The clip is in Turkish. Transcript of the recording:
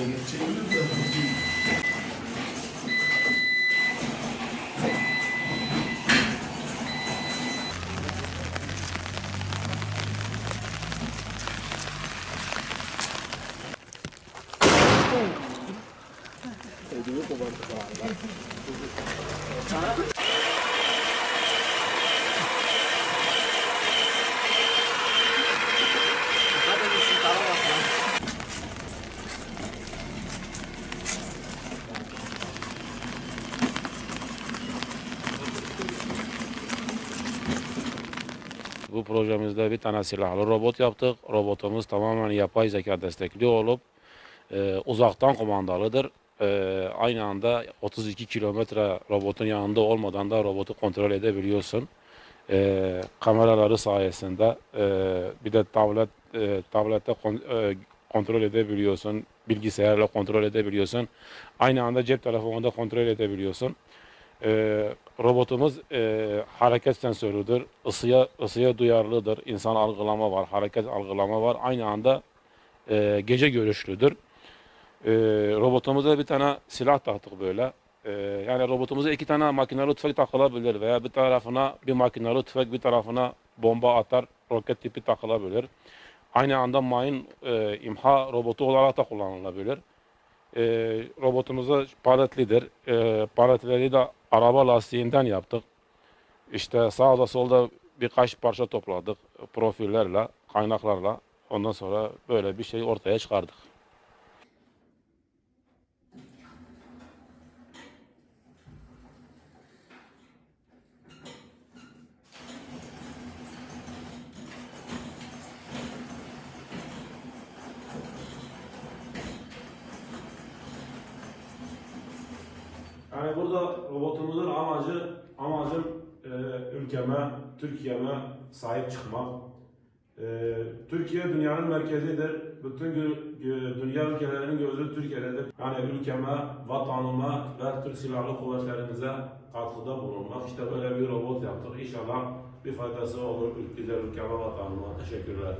되겠지. 어, 누구 뽑았는 거야? Bu projemizde bir tane silahlı robot yaptık. Robotumuz tamamen yapay zeka destekli olup e, uzaktan kumandalıdır. E, aynı anda 32 kilometre robotun yanında olmadan da robotu kontrol edebiliyorsun. E, kameraları sayesinde e, bir de tablet e, tablette kon- e, kontrol edebiliyorsun. Bilgisayarla kontrol edebiliyorsun. Aynı anda cep telefonunda kontrol edebiliyorsun. Ee, robotumuz e, hareket sensörüdür. Isıya, ısıya duyarlıdır. İnsan algılama var, hareket algılama var. Aynı anda e, gece görüşlüdür. Ee, robotumuza bir tane silah taktık böyle. Ee, yani robotumuza iki tane makinalı tüfek takılabilir veya bir tarafına bir makinalı tüfek bir tarafına bomba atar roket tipi takılabilir. Aynı anda mayın e, imha robotu olarak da kullanılabilir. E, robotumuz paletlidir. E, paletleri de araba lastiğinden yaptık. İşte sağda solda birkaç parça topladık profillerle, kaynaklarla. Ondan sonra böyle bir şey ortaya çıkardık. Yani burada robotumuzun amacı amacım e, ülkeme, Türkiye'me sahip çıkmak. E, Türkiye dünyanın merkezidir. Bütün dünya ülkelerinin gözü Türkiye'dedir. Yani ülkeme, vatanıma ve Türk Silahlı Kuvvetlerimize katkıda bulunmak. İşte böyle bir robot yaptık. İnşallah bir faydası olur ülkede, ülkeme, vatanıma. Teşekkürler.